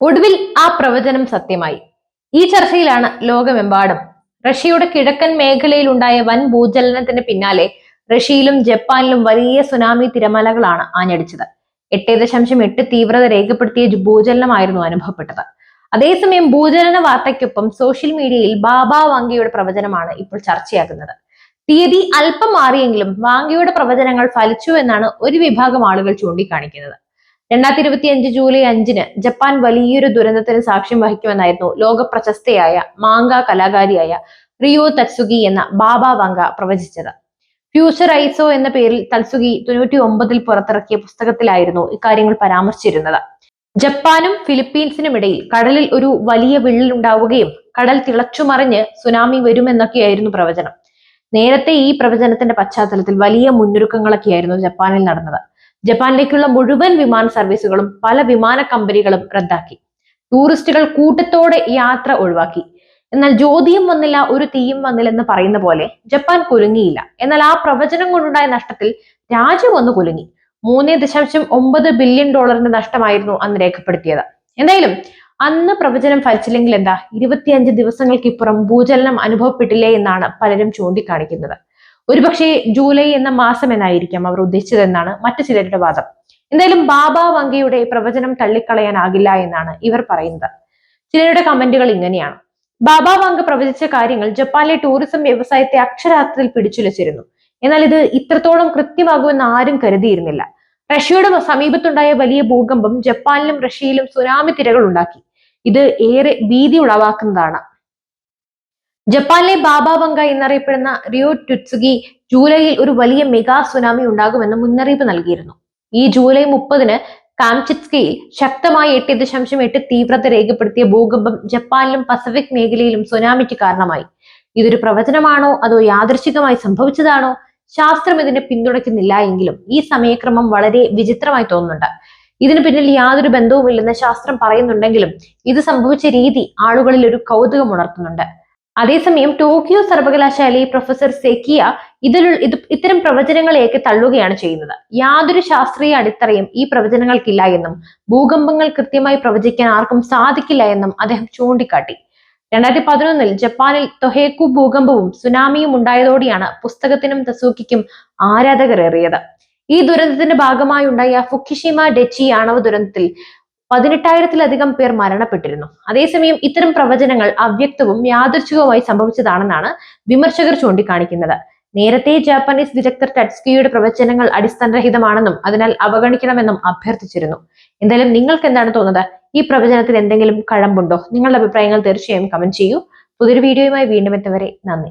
ഒടുവിൽ ആ പ്രവചനം സത്യമായി. ഈ ചർച്ചയിലാണ് ലോകമെമ്പാടും റഷ്യയുടെ കിഴക്കൻ മേഖലയിൽ ഉണ്ടായ വൻ ഭൂചലനത്തിന് പിന്നാലെ റഷ്യയിലും ജപ്പാനിലും വലിയ സുനാമി തിരമാലകളാണ് ആഞ്ഞടിച്ചത്. എട്ട് ദശാംശം എട്ട് തീവ്രത രേഖപ്പെടുത്തിയ ഭൂചലനമായിരുന്നു അനുഭവപ്പെട്ടത്. അതേസമയം ഭൂചലന വാർത്തയ്ക്കൊപ്പം സോഷ്യൽ മീഡിയയിൽ ബാബ വാങ്കിയുടെ പ്രവചനമാണ് ഇപ്പോൾ ചർച്ചയാകുന്നത്. തീയതി അല്പം മാറിയെങ്കിലും വാങ്കിയുടെ പ്രവചനങ്ങൾ ഫലിച്ചു എന്നാണ് ഒരു വിഭാഗം ആളുകൾ ചൂണ്ടിക്കാണിക്കുന്നത്. രണ്ടായിരത്തി ഇരുപത്തി അഞ്ച് ജൂലൈ അഞ്ചിന് ജപ്പാൻ വലിയൊരു ദുരന്തത്തിന് സാക്ഷ്യം വഹിക്കുമെന്നായിരുന്നു ലോക പ്രശസ്തയായ മാങ്ക കലാകാരിയായ റിയോ തത്സുഗി എന്ന ബാബ വാങ്ക പ്രവചിച്ചത്. ഫ്യൂച്ചർ ഐസോ എന്ന പേരിൽ തത്സുഗി തൊണ്ണൂറ്റി ഒമ്പതിൽ പുറത്തിറക്കിയ പുസ്തകത്തിലായിരുന്നു ഇക്കാര്യങ്ങൾ പരാമർശിച്ചിരുന്നത്. ജപ്പാനും ഫിലിപ്പീൻസിനും ഇടയിൽ കടലിൽ ഒരു വലിയ വിള്ളൽ ഉണ്ടാവുകയും കടൽ തിളച്ചുമറിഞ്ഞ് സുനാമി വരുമെന്നൊക്കെയായിരുന്നു പ്രവചനം. നേരത്തെ ഈ പ്രവചനത്തിന്റെ പശ്ചാത്തലത്തിൽ വലിയ മുന്നൊരുക്കങ്ങളൊക്കെയായിരുന്നു ജപ്പാനിൽ നടന്നത്. ജപ്പാനിലേക്കുള്ള മുഴുവൻ വിമാന സർവീസുകളും പല വിമാന കമ്പനികളും റദ്ദാക്കി. ടൂറിസ്റ്റുകൾ കൂട്ടത്തോടെ യാത്ര ഒഴിവാക്കി. എന്നാൽ ജ്യോതിയും വന്നില്ല ഒരു തീയും വന്നില്ലെന്ന് പറയുന്ന പോലെ ജപ്പാൻ കുലുങ്ങിയില്ല. എന്നാൽ ആ പ്രവചനം കൊണ്ടുണ്ടായ നഷ്ടത്തിൽ രാജ്യം ഒന്ന് കുലുങ്ങി. മൂന്ന് ദശാംശം ഒമ്പത് ബില്യൺ ഡോളറിന്റെ നഷ്ടമായിരുന്നു അന്ന് രേഖപ്പെടുത്തിയത്. എന്തായാലും അന്ന് പ്രവചനം ഫലിച്ചില്ലെങ്കിൽ എന്താ? ഇരുപത്തിയഞ്ച് ദിവസങ്ങൾക്കിപ്പുറം ഭൂചലനം അനുഭവപ്പെട്ടില്ലേ എന്നാണ് പലരും ചൂണ്ടിക്കാണിക്കുന്നത്. ഒരുപക്ഷെ ജൂലൈ എന്ന മാസം എന്നായിരിക്കാം അവർ ഉദ്ദേശിച്ചതെന്നാണ് മറ്റു ചിലരുടെ വാദം. എന്തായാലും ബാബ വങ്കയുടെ പ്രവചനം തള്ളിക്കളയാനാകില്ല എന്നാണ് ഇവർ പറയുന്നത്. ചിലരുടെ കമന്റുകൾ ഇങ്ങനെയാണ്. ബാബ വങ്ക പ്രവചിച്ച കാര്യങ്ങൾ ജപ്പാനിലെ ടൂറിസം വ്യവസായത്തെ അക്ഷരാർത്ഥത്തിൽ പിടിച്ചുലച്ചിരുന്നു. എന്നാൽ ഇത് ഇത്രത്തോളം കൃത്യമാകുമെന്ന് ആരും കരുതിയിരുന്നില്ല. റഷ്യയുടെ സമീപത്തുണ്ടായ വലിയ ഭൂകമ്പം ജപ്പാനിലും റഷ്യയിലും സുനാമി തിരകൾ ഉണ്ടാക്കി. ഇത് ഏറെ ഭീതി ഉളവാക്കുന്നതാണ്. ജപ്പാനിലെ ബാബ ബംഗ എന്നറിയപ്പെടുന്ന റിയോ ടുറ്റ്സുഗി ജൂലൈയിൽ ഒരു വലിയ മെഗാ സുനാമി ഉണ്ടാകുമെന്ന് മുന്നറിയിപ്പ് നൽകിയിരുന്നു. ഈ ജൂലൈ മുപ്പതിന് കാംചിത്സ്കയിൽ ശക്തമായ എട്ട് ദശാംശം എട്ട് തീവ്രത രേഖപ്പെടുത്തിയ ഭൂകമ്പം ജപ്പാനിലും പസഫിക് മേഖലയിലും സുനാമിക്ക് കാരണമായി. ഇതൊരു പ്രവചനമാണോ? അതോ യാദൃശികമായി സംഭവിച്ചതാണോ? ശാസ്ത്രം ഇതിനെ പിന്തുണയ്ക്കുന്നില്ല എങ്കിലും ഈ സമയക്രമം വളരെ വിചിത്രമായി തോന്നുന്നുണ്ട്. ഇതിന് പിന്നിൽ യാതൊരു ബന്ധവുമില്ലെന്ന് ശാസ്ത്രം പറയുന്നുണ്ടെങ്കിലും ഇത് സംഭവിച്ച രീതി ആളുകളിൽ ഒരു കൗതുകം ഉണർത്തുന്നുണ്ട്. അതേസമയം ടോക്കിയോ സർവകലാശാലയിൽ പ്രൊഫസർ സെക്കിയ ഇതിൽ ഇത് ഇത്തരം പ്രവചനങ്ങളെയൊക്കെ തള്ളുകയാണ് ചെയ്യുന്നത്. യാതൊരു ശാസ്ത്രീയ അടിത്തറയും ഈ പ്രവചനങ്ങൾക്കില്ല എന്നും ഭൂകമ്പങ്ങൾ കൃത്യമായി പ്രവചിക്കാൻ ആർക്കും സാധിക്കില്ല എന്നും അദ്ദേഹം ചൂണ്ടിക്കാട്ടി. രണ്ടായിരത്തി പതിനൊന്നിൽ ജപ്പാനിൽ തൊഹേക്കു ഭൂകമ്പവും സുനാമിയും ഉണ്ടായതോടെയാണ് പുസ്തകത്തിനും തസൂക്കിക്കും ആരാധകർ ഏറിയത് ഈ ദുരന്തത്തിന്റെ ഭാഗമായി ഉണ്ടായ ഫുക്കിഷിമ ഡെച്ചി ആണവ ദുരന്തത്തിൽ പതിനെട്ടായിരത്തിലധികം പേർ മരണപ്പെട്ടിരുന്നു. അതേസമയം ഇത്തരം പ്രവചനങ്ങൾ അവ്യക്തവും യാദൃച്ഛികവുമായി സംഭവിച്ചതാണെന്നാണ് വിമർശകർ ചൂണ്ടിക്കാണിക്കുന്നത്. നേരത്തെ ജാപ്പനീസ് വിദഗ്ധർ ടെറ്റ്സ്കിയുടെ പ്രവചനങ്ങൾ അടിസ്ഥാനരഹിതമാണെന്നും അതിനാൽ അവഗണിക്കണമെന്നും അഭ്യർത്ഥിച്ചിരുന്നു. എന്തായാലും നിങ്ങൾക്ക് എന്താണ് തോന്നുന്നത്? ഈ പ്രവചനത്തിൽ എന്തെങ്കിലും കഴമ്പുണ്ടോ? നിങ്ങളുടെ അഭിപ്രായങ്ങൾ തീർച്ചയായും കമന്റ് ചെയ്യൂ. പുതിയൊരു വീഡിയോയുമായി വീണ്ടും എത്തുവരെ നന്ദി.